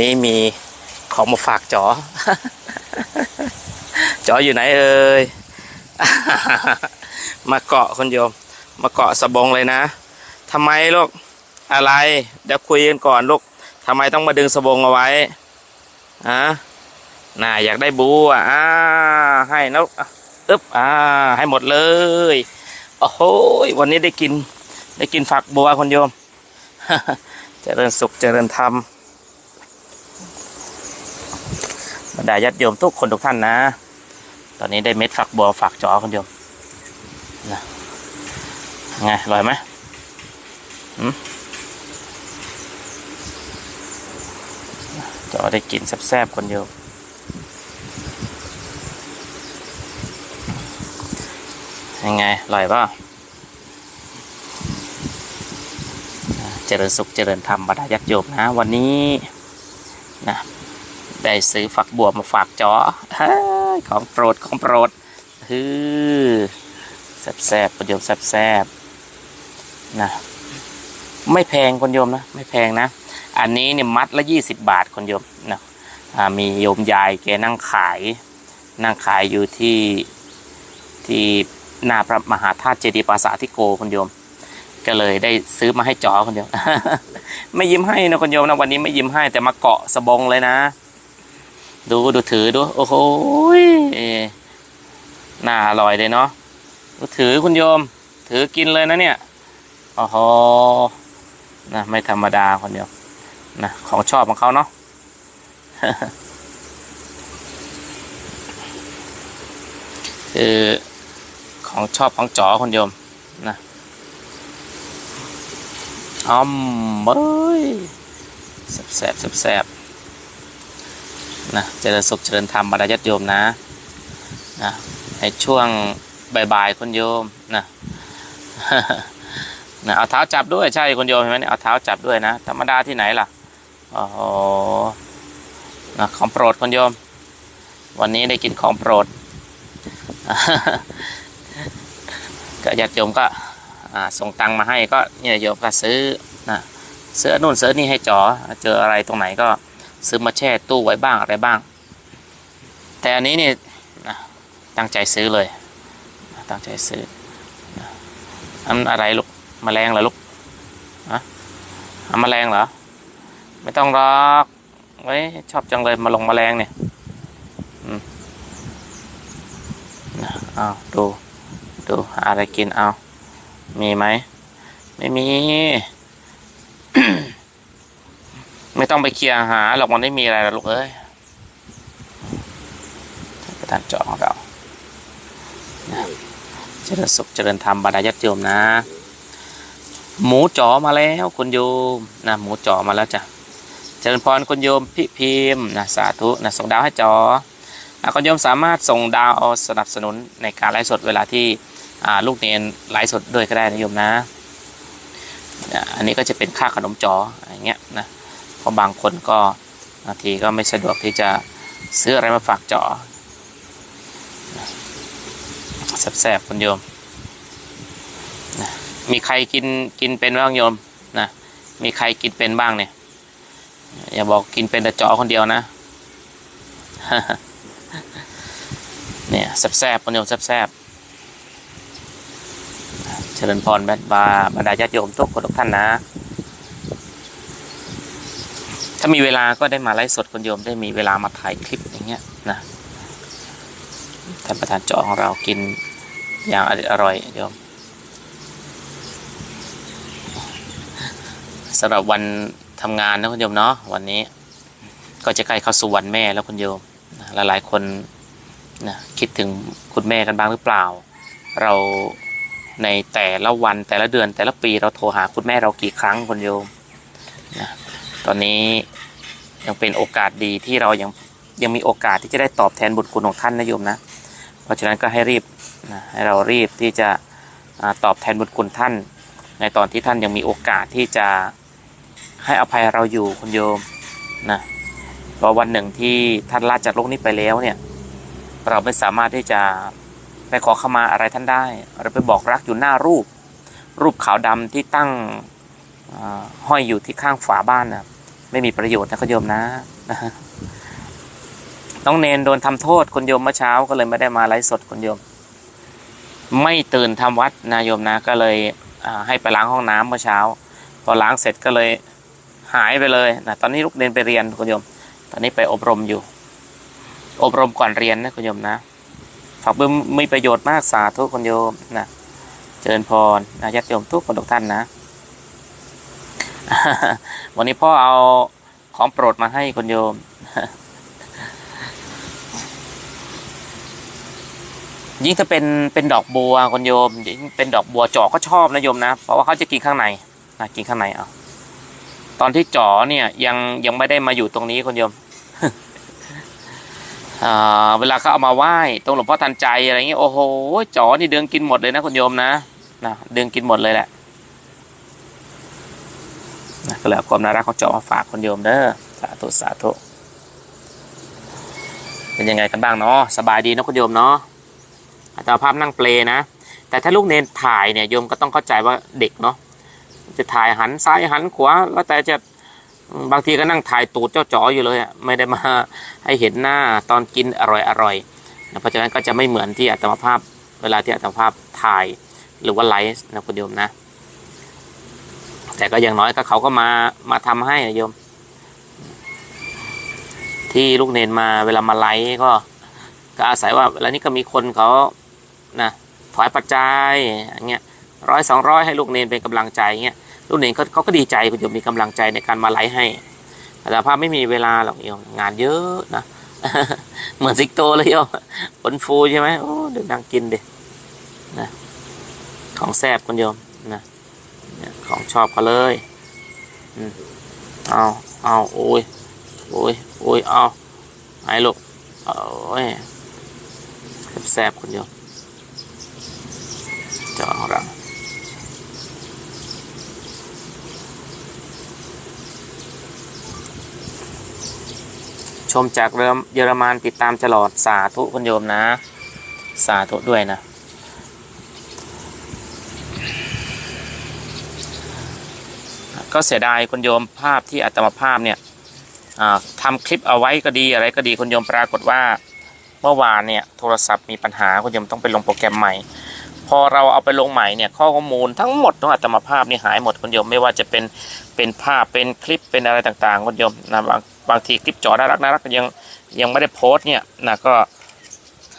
นี่มีของมาฝากจอ จออยู่ไหนเอ่ย มาเกาะคนโยม มาเกาะสะบงเลยนะทำไมลูกอะไร เดี๋ยวคุยกันก่อนลูกทำไมต้องมาดึงสะบงเอาไว้ฮะน่าอยากได้บูอะอ่าให้นกอะอึ๊บอ่า ให้หมดเลยโอ้โหวันนี้ได้กิน ได้กินฝักบัวคนโยม เจริญสุขเจริญธรรม บรรดาญาติโยมทุกคนทุกท่านนะ ตอนนี้ได้เม็ดฝักบัวฝักจอคนโยมนะไงอร่อยไหมหืมจอได้กินแซ่บๆคนโยมยังไงอร่อยป่ะเจริญสุขเจริญธรรมบรรดาญาติโยมนะ วันนี้นะ ได้ซื้อฝักบัวมาฝากจอของโปรดของโปรดฮือแซ่บๆคนโยมแซ่บๆนะไม่แพงคนโยมนะ ไม่แพงนะ อันนี้เนี่ยมัดละยี่สิบบาทคนโยมนะมีโยมยายแกนั่งขาย นั่งขายอยู่ที่ที่หน้าพระมหาธาตุเจดีย์ปราสาทที่โกคนโยม ก็เลยได้ซื้อมาให้จอคนโยม ไม่ยิ้มให้นะคนโยมนะวันนี้ไม่ยิ้มให้แต่มาเกาะสบงเลยนะ ดูดูถือดู โอ้โหยน่าอร่อยเลยเนาะดูถือคุณโยม ถือกินเลยนะเนี่ยโอ้โหนะไม่ธรรมดาคนเดียวนะของชอบของเขาเนาะคือของชอบของจ๋อคนโยมนะอ้อมเบ้ยแสบแสบแสบแสบ นะเจริญสุขเจริญธรรมบรรดาญาติโยมนะนะในช่วงบ่ายๆคุณโยมนะนะเอาเท้าจับด้วยใช่คุณโยมเห็นไหมเนี่ยเอาเท้าจับด้วยนะธรรมดาที่ไหนล่ะโอ้โหนะของโปรดคุณโยม วันนี้ได้กินของโปรดก็ญาติโยมก็ส่งตังค์มาให้ก็เนี่ยโยมก็ซื้อนะซื้อนู่นซื้อนี่ให้จอเจออะไรตรงไหนก็ ซื้อมาแช่ตู้ไว้บ้างอะไรบ้าง แต่อันนี้นี่นะตั้งใจซื้อเลย ตั้งใจซื้ออันอะไรลูกมแมลงเหรอลูกอะอันแมลงเหรอ ไม่ต้องรอกไว้ยชอบจังเลยมาลงมแมลงเนี่ยอืมนะเอาดู ดูอะไรกินเอา มีไหม ไม่มี ไม่ต้องไปเคลียร์หาหรอกมันไม่มีอะไรหรอกลูกเอ้ยประธานจาะของเราเจริญสุขเจริญธรรมบรรดาญาติโยมนะ หมูจ๋อมาแล้วคุณโยมนะหมูจ๋อมาแล้วจ้ะเจริญพรคุณโยมพี่พิมพ์นะสาธุนะส่งดาวให้จอคุณโยมสามารถส่งดาวเอาสนับสนุนในการไลฟ์สดเวลาที่ลูกเนนไลฟ์สดด้วยก็ได้นะโยมนะ อันนี้ก็จะเป็นค่าขนมจออะไรเงี้ยนะ ราะบางคนก็บางทีก็ไม่สะดวกที่จะซื้ออะไรมาฝากจอแซ่บๆคุณโยมนะมีใครกินกินเป็นบ้างโยมนะมีใครกินเป็นบ้างเนี่ย อย่าบอกกินเป็นแต่จอคนเดียวนะเนี่ยแซ่บๆคุณโยมแซ่บๆเจริญพรแบดบาบรรดาญาติโยมทุกคนทุกท่านนะามีเวลาก็ได้มาไลฟ์สดคุณโยมได้มีเวลามาถ่ายคลิปอย่างเงี้ยนะท่านประธานเจาะของเรากินอย่างอร่อยโยมสำหรับวันทำงานนะคุณโยมเนาะวันนี้ ก็จะใกล้เข้าสู่วันแม่แล้วคุณโยมนะหลายๆคนนะคิดถึงคุณแม่กันบ้างหรือเปล่า เราในแต่ละวันแต่ละเดือนแต่ละปีเราโทรหาคุณแม่เรากี่ครั้งคุณโยมนะตอนนี้ ยังเป็นโอกาสดีที่เรายังยังมีโอกาสที่จะได้ตอบแทนบุญคุณของท่านนะโยมนะ เพราะฉะนั้นก็ให้รีบนะให้เรารีบที่จะตอบแทนบุญคุณท่าน ในตอนที่ท่านยังมีโอกาสที่จะให้อภัยเราอยู่คุณโยมนะเพราะวันหนึ่งที่ท่านลาจากโลกนี้ไปแล้วเนี่ยเราไม่สามารถที่จะไปขอขมาอะไรท่านได้เราไปบอกรักอยู่หน้ารูป รูปขาวดำที่ตั้งห้อยอยู่ที่ข้างฝาบ้านนะ ไม่มีประโยชน์นะคุณโยมนะน้องเนนโดนทำโทษคุณโยมเมื่อเช้าก็เลยไม่ได้มาไลฟ์สดคุณโยม ไม่ตื่นทำวัดนะโยมนะก็เลยให้ไปล้างห้องน้ำเมื่อเช้า พอล้างเสร็จก็เลยหายไปเลยนะตอนนี้ลูกเนนไปเรียนคุณโยม ตอนนี้ไปอบรมอยู่ อบรมก่อนเรียนนะคุณโยมนะฝากบุญมีประโยชน์มากสาธุคุณโยมนะเจริญพรนะญาติโยมทุกคนทุกท่านนะ วันนี้พ่อเอาของโปรดมาให้คุณโยม ยิ่งถ้าเป็นเป็นดอกบัวคุณโยมยิ่งเป็นดอกบัวจ่อก็ชอบนะโยมนะ เพราะว่าเขาจะกินข้างในนะกินข้างในเอาตอนที่จ่อเนี่ย ยังยังไม่ได้มาอยู่ตรงนี้คุณโยมเวลาเขาเอามาไหว้ตรงหลวงพ่อทันใจอะไรเงี้ยโอ้โหจ่อนี่เดินกินหมดเลยนะคุณโยมนะนะเดินกินหมดเลยแหละ นะก็เลยเอาความน่ารักของจ่อมาฝากคุณโยมเด้อสาธุสาธุเป็นยังไงกันบ้างเนาะสบายดีนะคุณโยมเนาะอาจารย์ภาพนั่งเปลนะ แต่ถ้าลูกเนนถ่ายเนี่ยโยมก็ต้องเข้าใจว่าเด็กเนาะจะถ่ายหันซ้ายหันขวาแล้วแต่จะบางทีก็นั่งถ่ายตูดเจ้าจ๋ออยู่เลยไม่ได้มาให้เห็นหน้าตอนกินอร่อยอร่อยเพราะฉะนั้นก็จะไม่เหมือนที่อาตมาภาพเวลาที่อาตมาภาพถ่ายหรือว่าไลฟ์นะคุณโยมนะ แต่ก็อย่างน้อยก็เขาก็มามาทำให้นะโยม ที่ลูกเนนมาเวลามาไลฟ์ก็ ก็อาศัยว่าเวลานี้ก็มีคนเขานะถอยปัจจัยอย่างเงี้ยร้อยสองร้อยให้ลูกเนนเป็นกำลังใจเงี้ยลูกเนนเขาเขาก็ดีใจคุณโยมมีกำลังใจในการมาไลฟ์ให้แต่ภาพไม่มีเวลาหรอกโยมงานเยอะนะเหมือนสิกโตเลยโยมผลฟูใช่ไหมโอ้เดินดังกินเดินะของแซ่บคุณโยมนะ ของชอบเขาเลยอืมเอาเอาโอ้ยโอ้ยโอ้ยเอาไอ้ลูกโอ้ยแซ่บๆคุณโยมเจ้าของเราชมจากเริ่มเยอรมันติดตามตลอดสาธุคุณโยมนะ สาธุด้วยนะ ก็เสียดายคุณโยมภาพที่อัตมาภาพเนี่ยอ่าทำคลิปเอาไว้ก็ดีอะไรก็ดีคุณโยมปรากฏว่า เมื่อวานเนี่ยโทรศัพท์มีปัญหาคุณโยมต้องไปลงโปรแกรมใหม่ พอเราเอาไปลงใหม่เนี่ยข้อมูลทั้งหมดของอัตมาภาพนี่หายหมดคุณโยมไม่ว่าจะเป็นเป็นภาพเป็นคลิปเป็นอะไรต่างๆคุณโยมนะบางบางทีคลิปจอน่ารักน่ารักยังยังไม่ได้โพสต์เนี่ยนะก็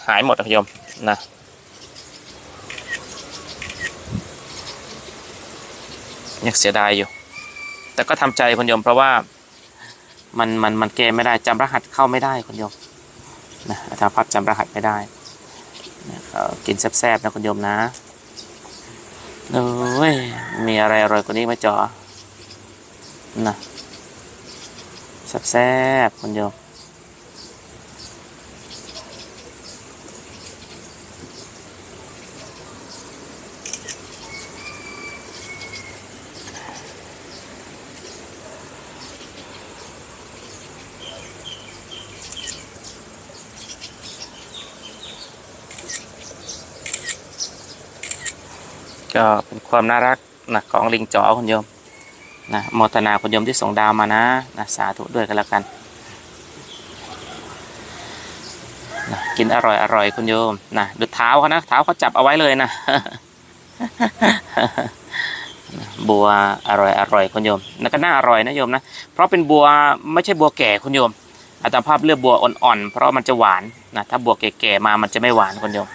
หายหมดคุณโยมนะยังเสียดายอยู่ แต่ก็ทำใจคุณโยมเพราะว่ามันมันมันเกมไม่ได้จำรหัสเข้าไม่ได้คุณโยมนะอาจารย์พัดจำรหัสไม่ได้นะก็กินแซ่บๆนะคุณโยมนะโอ้ยมีอะไรอร่อยกว่านี้ไหมจอนะแซ่บๆคุณโยม ก็เป็นความน่ารักนะของลิงจ๋อคุณโยมนะโมทนาคุณโยมที่ส่งดาวมานะนะสาธุด้วยกันแล้วกันนะกินอร่อยอร่อยคุณโยมนะดูเท้าเขานะเท้าเขาจับเอาไว้เลยนะบัวอร่อยอร่อยคุณโยมแล้วก็น่าอร่อยนะโยมนะเพราะเป็นบัวไม่ใช่บัวแก่คุณโยมอาตมาภาพเลือกบัวอ่อนๆเพราะมันจะหวานนะถ้าบัวแก่ๆมามันจะไม่หวานคุณโยม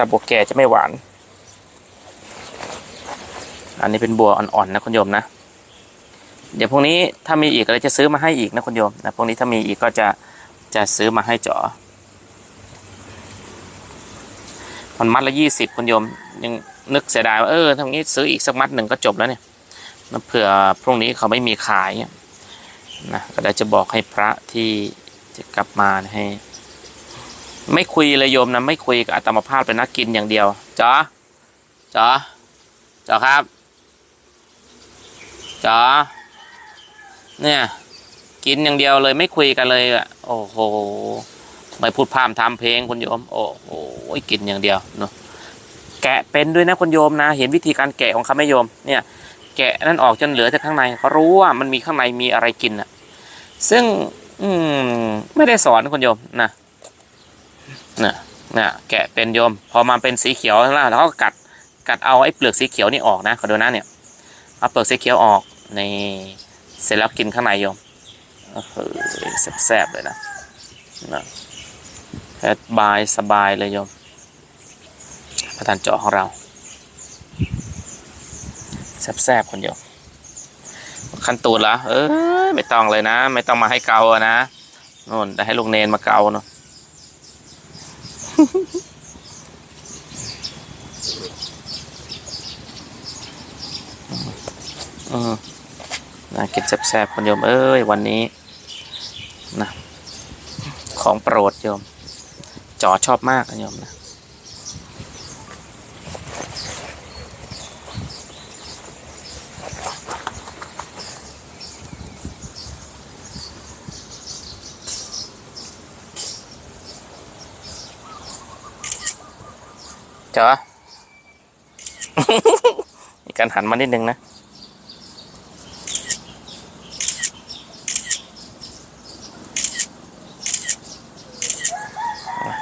ถ้าบัวแก่จะไม่หวาน อันนี้เป็นบัวอ่อนๆนะคุณโยมนะ เดี๋ยวพรุ่งนี้ถ้ามีอีกเราจะซื้อมาให้อีกนะคุณโยมนะพรุ่งนี้ถ้ามีอีกก็จะจะซื้อมาให้เจาะมันมัดละยี่สิบคุณโยม ยังนึกเสียดายว่าเออทำงี้ซื้ออีกสักมัดหนึ่งก็จบแล้วเนี่ยนะเผื่อพรุ่งนี้เขาไม่มีขายนะก็ได้จะบอกให้พระที่จะกลับมาให้ ไม่คุยเลยโยมนะไม่คุยกับอาตมาภาพเป็นนักกินอย่างเดียวจ๋อจ๋อจ๋อครับจ๋อเนี่ย กินอย่างเดียวเลยไม่คุยกันเลยอะโอ้โหไม่พูดพร่ำทำเพลงคุณโยม โอ้โหกินอย่างเดียวเนาะแกะเป็นด้วยนะคุณโยมนะ เห็นวิธีการแกะของเขาไหมโยม เนี่ย แกะนั่นออกจนเหลือแต่ข้างในเขารู้ว่ามันมีข้างในมีอะไรกินอะ ซึ่ง อืม ไม่ได้สอนคุณโยมนะ นะนะแกะเป็นโยม พอมาเป็นสีเขียวแล้วแล้วก็กัดกัดเอาไอ้เปลือกสีเขียวนี่ออกนะขอดูนะเนี่ยเอาเปลือกสีเขียวออกในเสร็จแล้วกินข้างในโยมเออแซ่บๆเลยนะนะสบายสบายเลยโยมประธานเจาะของเราแซ่บๆคนโยมขั้นตูดละเออไม่ต้องเลยนะ ไม่ต้องมาให้เกาอะนะนู่นแต่ให้ลูกเนนมาเกาเนาะ นะกินแซ่บๆคุณโยมเอ้ยวันนี้นะของโปรดโยมจอชอบมากโยมนะ จอมีการหันมานิดนึงนะ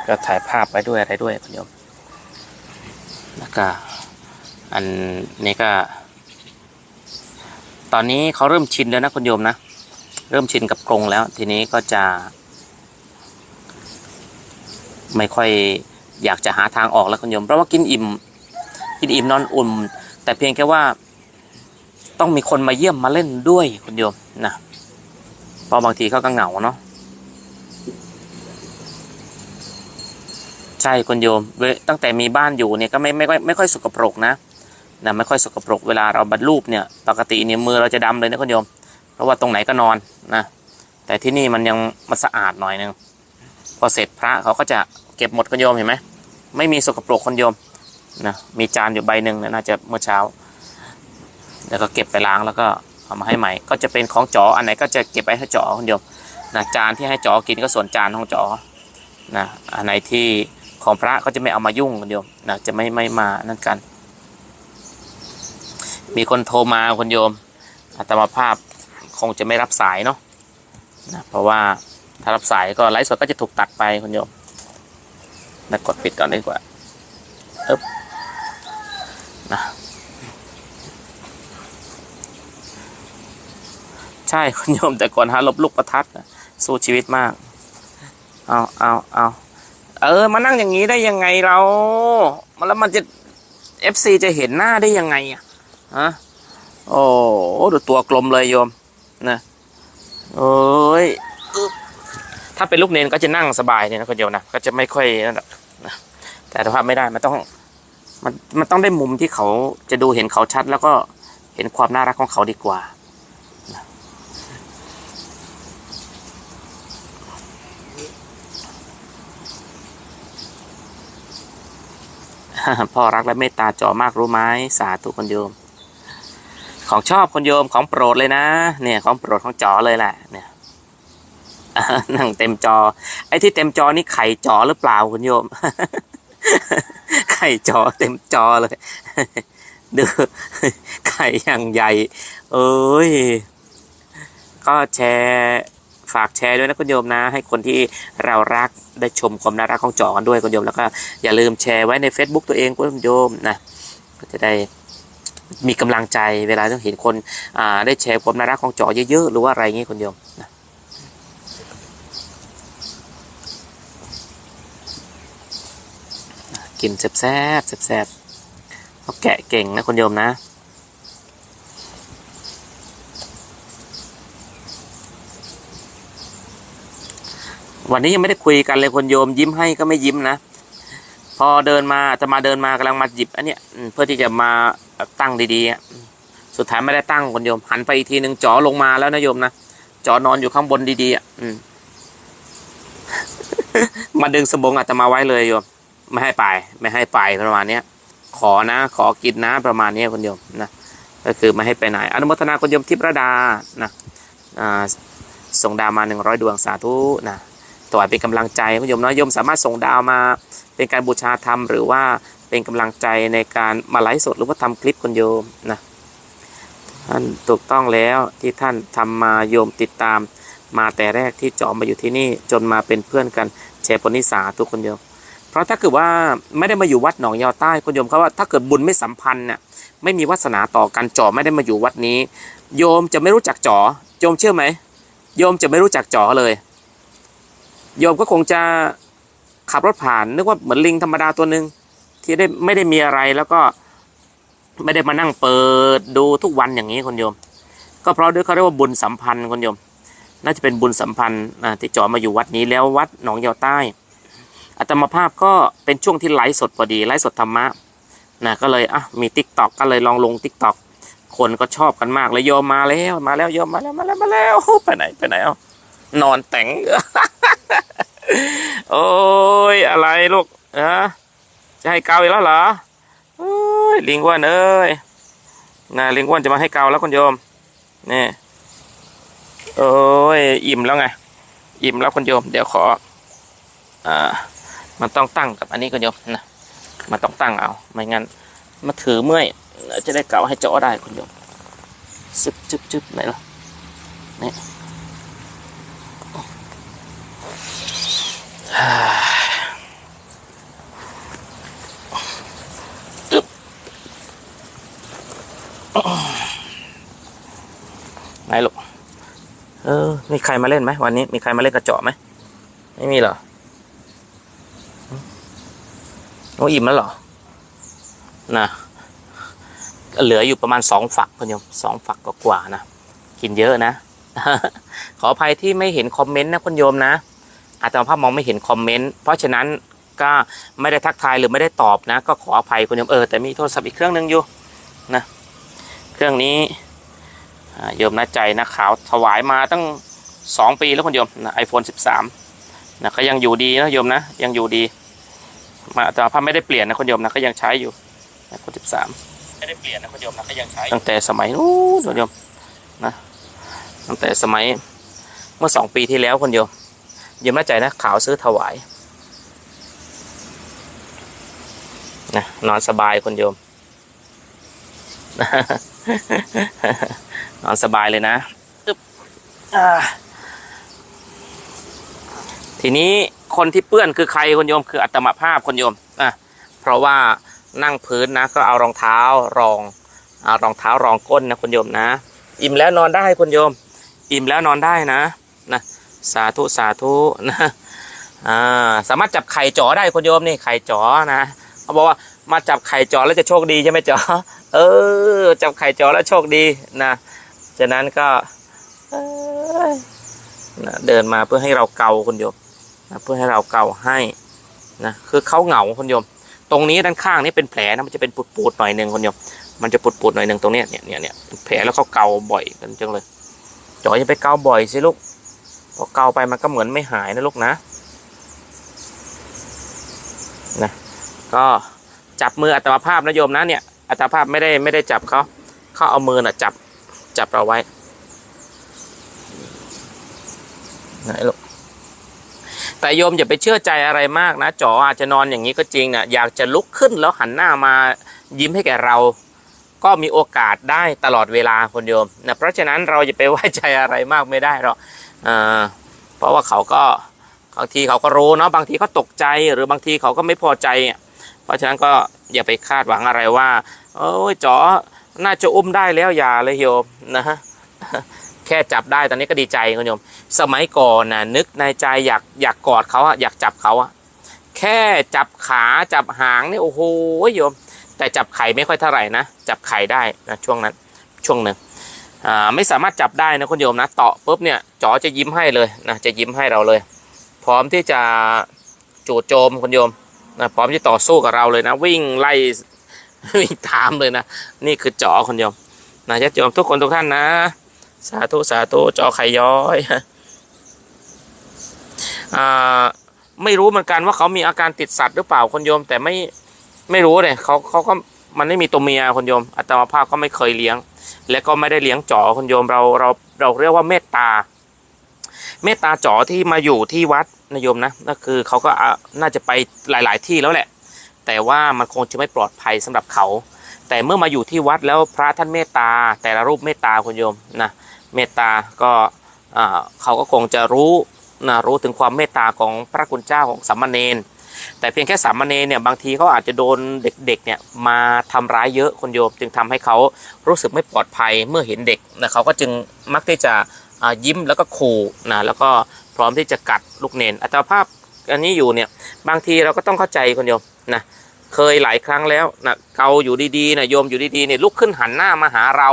ก็ถ่ายภาพไปด้วยอะไรด้วยคุณโยม แล้วก็ อันนี้ก็ ตอนนี้เขาเริ่มชินแล้วนะคุณโยมนะ เริ่มชินกับกรงแล้ว ทีนี้ก็จะ ไม่ค่อย อยากจะหาทางออกแล้วคุณโยม เพราะว่ากินอิ่ม กินอิ่มนอนอุ่นแต่เพียงแค่ว่า ต้องมีคนมาเยี่ยมมาเล่นด้วยคุณโยมนะเพราะบางทีเขาก็เหงาเนาะใช่คุณโยมตั้งแต่มีบ้านอยู่เนี่ยก็ไม่ไม่ค่อยไม่ค่อยสกปรกนะนะไม่ค่อยสกปรกเวลาเราบัดรูปเนี่ย ปกติเนี่ยมือเราจะดำเลยนะคุณโยม เพราะว่าตรงไหนก็นอนนะแต่ที่นี่มันยังมันสะอาดหน่อยนึงพอเสร็จพระเขาก็จะ เก็บหมดคุณโยมเห็นไหมไม่มีสกปรกคุณโยมนะมีจานอยู่ใบหนึ่งนะน่าจะเมื่อเช้า แล้วก็เก็บไปล้างแล้วก็เอามาให้ใหม่ ก็จะเป็นของจออันไหนก็จะเก็บไปให้จอคุณโยมนะจานที่ให้จอกินก็ส่วนจานของจอนะอันไหนที่ของพระเขาจะไม่เอามายุ่งคุณโยมนะจะไม่ไม่มานั่นกัน มีคนโทรมาคุณโยมอาตมาภาพคงจะไม่รับสายเนาะนะเพราะว่าถ้ารับสายก็ไลฟ์สดก็จะถูกตัดไปคุณโยม นะกดปิดก่อนดีกว่าอึ๊บนะใช่คุณโยมแต่ก่อนหาลบลูกประทัดนะสู้ชีวิตมาก เอาเอาเอาเออ มานั่งอย่างนี้ได้ยังไงเรามาแล้วมันจะเอฟซีจะเห็นหน้าได้ยังไงอะฮะโอ้ดูตัวกลมเลยโยมนะโอ้ยอึ๊บ ถ้าเป็นลูกเนนก็จะนั่งสบายเนี่ยนะคนเดียวนะก็จะไม่ค่อยนั่นหรอกนะแต่ถ้าภาพไม่ได้มันต้องมันมันต้องได้มุมที่เขาจะดูเห็นเขาชัด แล้วก็เห็นความน่ารักของเขาดีกว่าพ่อรักและเมตตาจอมากรู้ไหมสาธุคนโยม ของชอบคนโยมของโปรดเลยนะ เนี่ยของโปรดของจอเลยแหละเนี่ย นั่งเต็มจอ ไอ้ที่เต็มจอนี่ไข่จอหรือเปล่าคุณโยม ไข่จอเต็มจอเลยดูไข่อย่างใหญ่ เอ้ย ก็แชร์ฝากแชร์ด้วยนะคุณโยมนะ ให้คนที่เรารักได้ชมความน่ารักของจอกันด้วยคุณโยมแล้วก็อย่าลืมแชร์ไว้ใน Facebook ตัวเองคุณโยมนะก็จะได้มีกำลังใจเวลาต้องเห็นคนได้แชร์ความน่ารักของจอเยอะๆหรือว่าอะไรอย่างงี้คุณโยมนะ กินแซ่บๆแซ่บเขาแกะเก่งนะคุณโยมนะ วันนี้ยังไม่ได้คุยกันเลยคนโยมยิ้มให้ก็ไม่ยิ้มนะ พอเดินมาจะมาเดินมากำลังมาหยิบอันเนี้ยเพื่อที่จะมาตั้งดีๆ สุดท้ายไม่ได้ตั้งคนโยม หันไปอีกทีหนึ่งจอลงมาแล้วนะโยมนะจอนอนอยู่ข้างบนดีๆอะมมาดึงสบงอาตมาไว้เลยโยม ไม่ให้ไป ไม่ให้ไปประมาณเนี้ย ขอนะ ขอกินนะประมาณนี้คุณโยมนะก็คือไม่ให้ไปไหน อนุโมทนาคุณโยมทิพระดานะส่งดาวมาหนึ่งร้อยดวงสาธุนะถวายเป็นกำลังใจคุณโยมเนาะโยมสามารถส่งดาวมาเป็นการบูชาธรรม หรือว่าเป็นกำลังใจในการมาไลฟ์สดหรือว่าทำคลิปคุณโยมนะท่านถูกต้องแล้วที่ท่านทำมาโยมติดตาม มาแต่แรกที่จอมาอยู่ที่นี่จนมาเป็นเพื่อนกันแชร์ปณิสาทุกคนโยม เพราะถ้าเกิดว่าไม่ได้มาอยู่วัดหนองยาวใต้คุณโยมเขาว่าถ้าเกิดบุญไม่สัมพันธ์เนี่ยไม่มีวาสนาต่อกันจอไม่ได้มาอยู่วัดนี้ โยมจะไม่รู้จักจอโยมเชื่อไหมโยมจะไม่รู้จักจอเลย โยมก็คงจะขับรถผ่านนึกว่าเหมือนลิงธรรมดาตัวหนึ่งที่ได้ไม่ได้มีอะไรแล้วก็ไม่ได้มานั่งเปิดดูทุกวันอย่างนี้คุณโยม ก็เพราะด้วยเขาเรียกว่าบุญสัมพันธ์คุณโยม น่าจะเป็นบุญสัมพันธ์ที่จอมาอยู่วัดนี้แล้ววัดหนองยาวใต้ อาตมาภาพก็เป็นช่วงที่ไลฟ์สดพอดีไลฟ์สดธรรมะนะก็เลยอะมีติ๊กต็อกก็เลยลองลงติ๊กต็อกคนก็ชอบกันมากเลยโยมมาแล้วมาแล้วโยมมาแล้วมาแล้วมาแล้วไปไหนไปไหนเอานอนแต่งโอ้ยอะไรลูกฮะจะให้เกาอีกแล้วเหรอโอ้ยลิงอ้วนเอ้ยนะลิงอ้วนจะมาให้เกาแล้วคุณโยมนี่โอ้ยอิ่มแล้วไงอิ่มแล้วคุณโยม เดี๋ยวขออ่า มันต้องตั้งกับอันนี้คุณโยมนะมันต้องตั้งเอาไม่งั้นมาถือเมื่อยจะได้เก่าให้เจาะได้คุณโยมซึบจึบจึบไหนล่ะนี่อึ๊บไหนลูกเออมีใครมาเล่นไหมวันนี้มีใครมาเล่นกระเจาะไหมไม่มีเหรอ โอ้อิ่มแล้วเหรอ นะ เหลืออยู่ประมาณสองฝักคุณโยมสองฝักกว่าๆนะ กินเยอะนะ ขออภัยที่ไม่เห็นคอมเมนต์นะคุณโยมนะ อาจจะภาพมองไม่เห็นคอมเมนต์ เพราะฉะนั้นก็ไม่ได้ทักทายหรือไม่ได้ตอบนะ ก็ขออภัยคุณโยมเออแต่มีโทรศัพท์อีกเครื่องหนึงอยู่นะ เครื่องนี้อ่โยมนะใจนะขาวถวายมาตั้งสองปีแล้วคุณโยมนะไอโฟนสิบสามนะก็ยังอยู่ดีนะโยมนะยังอยู่ดี มาแต่ภาพไม่ได้เปลี่ยนนะคุณโยมนะก็ยังใช้อยู่ไอโฟนสิบสามไม่ได้เปลี่ยนนะคุณโยมนะก็ยังใช้ตั้งแต่สมัยนู้นคุณโยมนะตั้งแต่สมัยเมื่อสองปีที่แล้วคุณโยมโยมน่าใจนะขาวซื้อถวายนะนอนสบายคุณโยม นอนสบายเลยนะอึ๊บอ่าทีนี้ คนที่เปื้อนคือใครคุณโยมคืออัตมภาพคุณโยมอะเพราะว่านั่งพื้นนะก็เอารองเท้ารองเอารองเท้ารองก้นนะคุณโยมนะ อิ่มแล้วนอนได้คุณโยม อิ่มแล้วนอนได้นะนะสาธุสาธุนะอ่าสามารถจับไข่จ๋อได้คุณโยมนี่ไข่จ๋อนะเขาบอกว่ามาจับไข่จ๋อแล้วจะโชคดีใช่ไหมจ๋อเออ จับไข่จ๋อแล้วโชคดีนะฉะนั้นก็เอ้ยนะเดินมาเพื่อให้เราเกาคุณโยม นะเพื่อให้เราเกาให้นะคือเขาเหงาคุณโยม ตรงนี้ด้านข้างนี่เป็นแผลนะมันจะเป็นปูดๆหน่อยหนึ่งคุณโยม มันจะปูดๆหน่อยหนึ่งตรงนี้เนี่ยเนี่ยเนี่ยแผลแล้วเขาเกาบ่อยกันจังเลยจอย่าไปเกาบ่อยสิลูกพอเกาไปมันก็เหมือนไม่หายนะลูกนะนะก็จับมืออัตมาภาพนะโยมนะเนี่ยอัตมาภาพไม่ได้ไม่ได้จับเขาเขาเอามือน่ะจับจับเราไว้ไหนลูก แต่โยมอย่าไปเชื่อใจอะไรมากนะจ๋ออาจจะนอนอย่างนี้ก็จริงนะอยากจะลุกขึ้นแล้วหันหน้ามายิ้มให้แก่เรา ก็มีโอกาสได้ตลอดเวลาคนโยมนะเพราะฉะนั้นเราจะไปไว้ใจอะไรมากไม่ได้หรอกอ่าเพราะว่าเขาก็บางทีเขาก็รู้เนาะบางทีเขาตกใจหรือบางทีเขาก็ไม่พอใจ เพราะฉะนั้นก็อย่าไปคาดหวังอะไรว่าโอ้ยจ๋อน่าจะอุ้มได้แล้วอย่าเลยโยมนะฮะ แค่จับได้ตอนนี้ก็ดีใจคุณโยม สมัยก่อนนะนึกในใจอยากอยากกอดเขาอะอยากจับเขาอะแค่จับขาจับหางนี่โอ้โหโยม แต่จับไข่ไม่ค่อยเท่าไหร่นะจับไข่ได้นะช่วงนั้นช่วงหนึ่งอ่าไม่สามารถจับได้นะคุณโยมนะเตาะปุ๊บเนี่ยจอจะยิ้มให้เลยนะจะยิ้มให้เราเลย พร้อมที่จะจู่โจมคุณโยมนะพร้อมที่ต่อสู้กับเราเลยนะ วิ่งไล่วิ่งตามเลยนะ นี่คือจอคุณโยมนะญาติโยมทุกคนทุกท่านนะ สาธุ สาธุ จอไข่ย้อยอ่าไม่รู้เหมือนกันว่าเขามีอาการติดสัตว์หรือเปล่าคนโยม แต่ไม่ไม่รู้เลยเขาเขาก็มันไม่มีตัวเมียคนโยมอัตมาภาพก็ไม่เคยเลี้ยง และก็ไม่ได้เลี้ยงจ๋อคนโยมเราเราเราเรียกว่าเมตตา เมตตาจ๋อที่มาอยู่ที่วัดนะโยมนะก็คือเขาก็น่าจะไปหลาย ๆ ที่แล้วแหละ แต่ว่ามันคงจะไม่ปลอดภัยสำหรับเขา แต่เมื่อมาอยู่ที่วัดแล้วพระท่านเมตตา แต่ละรูปเมตตาคุณโยมนะเมตตาก็เขาก็คงจะรู้นะรู้ถึงความเมตตาของพระคุณเจ้าของสามเณรแต่เพียงแค่สามเณรเนี่ยบางทีเขาอาจจะโดนเด็กๆเนี่ยมาทำร้ายเยอะคุณโยม จึงทำให้เขารู้สึกไม่ปลอดภัยเมื่อเห็นเด็กนะเขาก็จึงมักที่จะยิ้มแล้วก็ขู่นะแล้วก็พร้อมที่จะกัดลูกเนนอัตราภาพอันนี้อยู่เนี่ยบางทีเราก็ต้องเข้าใจคุณโยมนะ เคยหลายครั้งแล้วนะเกาอยู่ดีๆนะโยมอยู่ดีๆเนี่ยลุกขึ้นหันหน้ามาหาเรา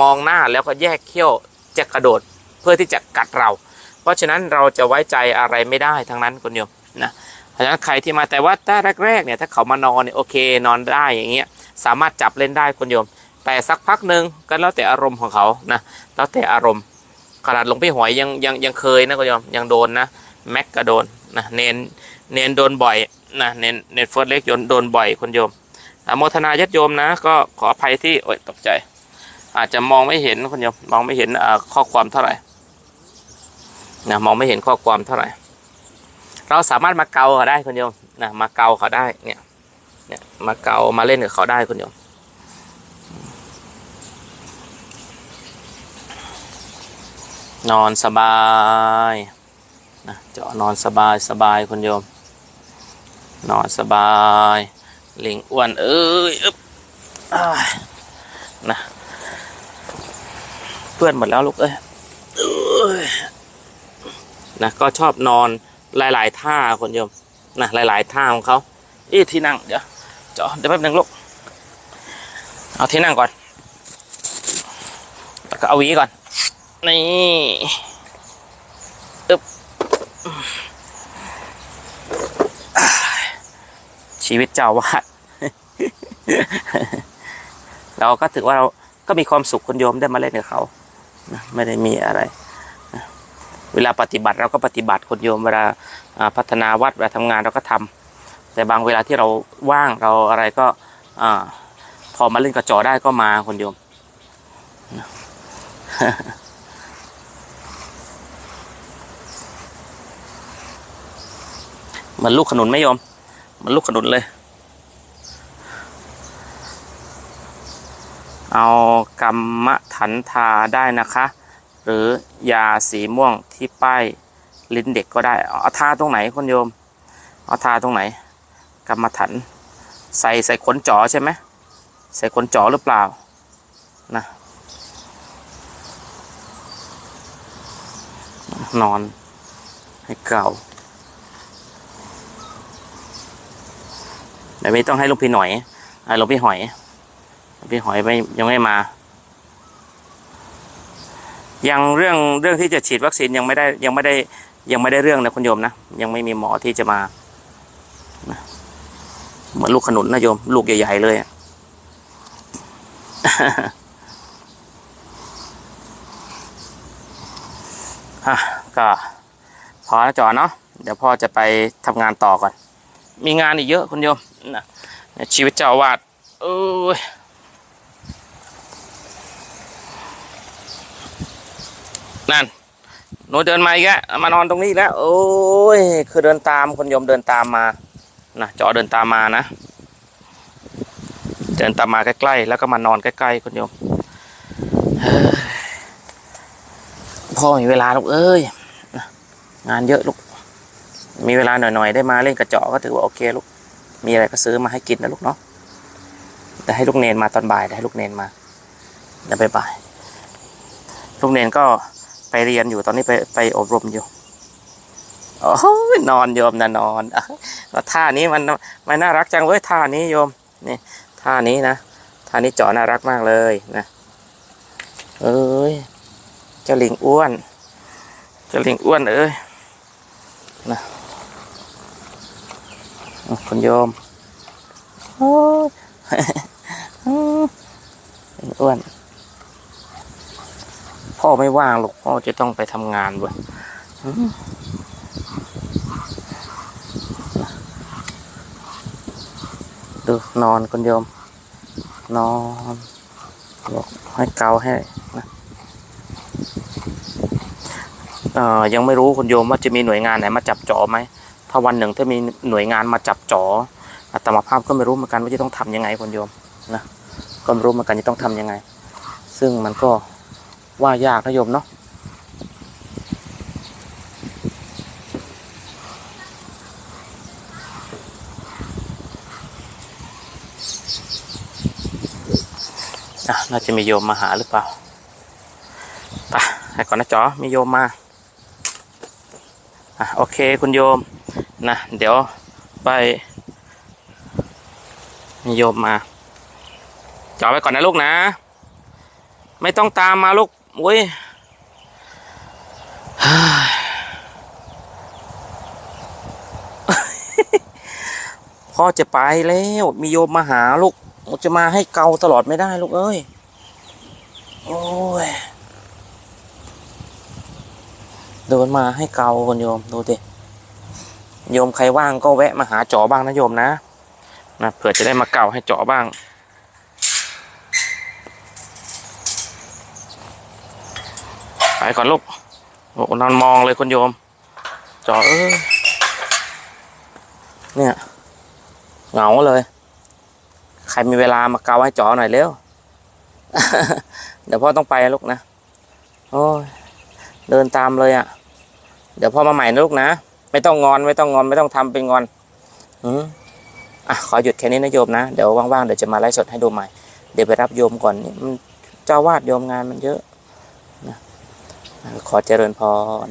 มองหน้าแล้วก็แยกเขี้ยวจะกระโดดเพื่อที่จะกัดเรา เพราะฉะนั้นเราจะไว้ใจอะไรไม่ได้ทั้งนั้นคุณโยมนะเพราะฉะนั้นใครที่มาแต่ว่าถ้าแรกๆเนี่ยถ้าเขามานอนเนี่ยโอเคนอนได้อย่างเงี้ยสามารถจับเล่นได้คุณโยม แต่สักพักหนึ่งก็แล้วแต่อารมณ์ของเขานะแล้วแต่อารมณ์ขนาดหลวงพี่หอยยังยังยังเคยนะคุณโยมยังโดนนะแม็กก็โดนนะเนนเนนโดนบ่อย นะเน้นเน้นเฟิร์สเล็กโยนโดนบ่อยคนโยมอโมทนาญาติโยมนะ ก็ขออภัยที่โอ๊ยตกใจ อาจจะมองไม่เห็นคนโยมมองไม่เห็นข้อความเท่าไหร่นะมองไม่เห็นข้อความเท่าไหร่ เราสามารถมาเกาเขาได้คนโยมนะมาเกาเขาได้เนี่ยเนี่ยมาเกามาเล่นกับเขาได้คนโยมนอนสบายนะเจาะนอนสบายสบายคนโยม นอนสบาย ลิงอ้วนเอ้ยอึ๊บนะเพื่อนหมดแล้วลูกเอ้ยนะก็ชอบนอนหลาย ๆ ท่าคนโยมนะหลาย ๆ ท่าของเขาอีที่นั่งเดี๋ยวเจาะเดี๋ยวแป๊บนึงลูกเอาที่นั่งก่อนแล้วก็เอาวีก่อนนี่อึ๊บ ชีวิตเจ้าวาดเราก็ถือว่าเราก็มีความสุขคนโยมได้มาเล่นกับเขาไม่ได้มีอะไร เวลาปฏิบัติเราก็ปฏิบัติคนโยมเวลาพัฒนาวัดเวลาทำงานเราก็ทำแต่บางเวลาที่เราว่างเราอะไรก็อพอมาเล่นกระจอได้ก็มาคนโยมเหมือนลูกขนุนไหมโยม มันลูกขนุนเลย เอากรรมถันทาได้นะคะ หรือยาสีม่วงที่ป้ายลิ้นเด็กก็ได้ เอาทาตรงไหนคุณโยม เอาทาตรงไหน กรรมถัน ใส่ใส่ขนจอใช่ไหมใส่ขนจอหรือเปล่านะนอนให้เก่า แบบนี้ต้องให้ลูกพี่หน่อยให้ลูกพี่หอยลูกพี่หอยไม่ยังไม่มา ยังเรื่องเรื่องที่จะฉีดวัคซีนยังไม่ได้ยังไม่ได้ยังไม่ได้เรื่องนะคุณโยมนะยังไม่มีหมอที่จะมาเหมือนลูกขนุนนะโยม ลูกใหญ่ ๆ เลยอะก็พอแล้วจอเนาะเดี๋ยวพ่อจะไปทำงานต่อก่อน มีงานอีกเยอะคุณโยม นะชีวิตเจ้าอาวาดเอ้ยนั่นหนูเดินมาอีกแล้วมานอนตรงนี้แล้วโอ้ยคือเดินตามคุณโยมเดินตามมานะจอเดินตามมานะ เดินตามมาใกล้ๆแล้วก็มานอนใกล้ๆคุณโยมพ่อมีเวลาลูกเอ้ยงานเยอะลูกมีเวลาหน่อยๆได้มาเล่นกระเจาะก็ถือว่าโอเคลูก มีอะไรก็ซื้อมาให้กินนะลูกเนาะแต่ให้ลูกเนนมาตอนบ่ายแต่ให้ลูกเนนมาเดี๋ยวบ่ายลูกเนนก็ไปเรียนอยู่ตอนนี้ไปไปอบรมอยู่โอ้ยนอนโยมนะนอนอะแล้วท่านี้มันมันน่ารักจังเว้ยท่านี้โยมนี่ท่านี้นะท่านี้เจาะน่ารักมากเลยนะเอ้ยเจ้าลิงอ้วนเจ้าลิงอ้วนเอ้ยนะ คุณโยมโอ้ยอ้วนพ่อไม่ว่างหรอกพ่อจะต้องไปทำงานเว้ยดูนอนคุณโยม นอนบอกให้เกาให้นะเอ่อยังไม่รู้คุณโยมว่าจะมีหน่วยงานไหนมาจับจอไหม ถ้าวันหนึ่งถ้ามีหน่วยงานมาจับจออาตมาภาพก็ไม่รู้เหมือนกันว่าจะต้องทำยังไงคุณโยมนะก็ไม่รู้เหมือนกันจะต้องทำยังไง ซึ่งมันก็ว่ายากนะโยมเนาะอะน่าจะมีโยมมาหาหรือเปล่าไปให้ก่อนนะจ๋อมีโยมมาอะโอเคคุณโยม นะเดี๋ยวไปมีโยมมาจอไปก่อนนะลูกนะ ไม่ต้องตามมาลูกอุ้ยพ่อจะไปแล้วมีโยมมาหาลูกจะมาให้เกาตลอดไม่ได้ลูกเอ้ย โอ้ยเดินมาให้เกาคนโยมดูดิ โยมใครว่างก็แวะมาหาจอบ้างนะโยมนะนะเผื่อจะได้มาเก่าให้จอบ้าง ไปก่อนลูกโอ้นอนมองเลยคนโยม จอเออเนี่ยเหงาเลย ใครมีเวลามาเกาให้จอหน่อยเร็ว เดี๋ยวพ่อต้องไปลูกนะ โอ้ยเดินตามเลยอะ่ะ เดี๋ยวพ่อมาใหม่นะลูกนะ ไม่ต้องงอนไม่ต้องงอนไม่ต้องทำเป็นงอนอืมอะขอหยุดแค่นี้นะโยมนะเดี๋ยวว่างๆเดี๋ยวจะมาไลฟ์สดให้ดูใหม่ เดี๋ยวไปรับโยมก่อนนี่มันเจ้าวาดโยมงานมันเยอะนะขอเจริญพร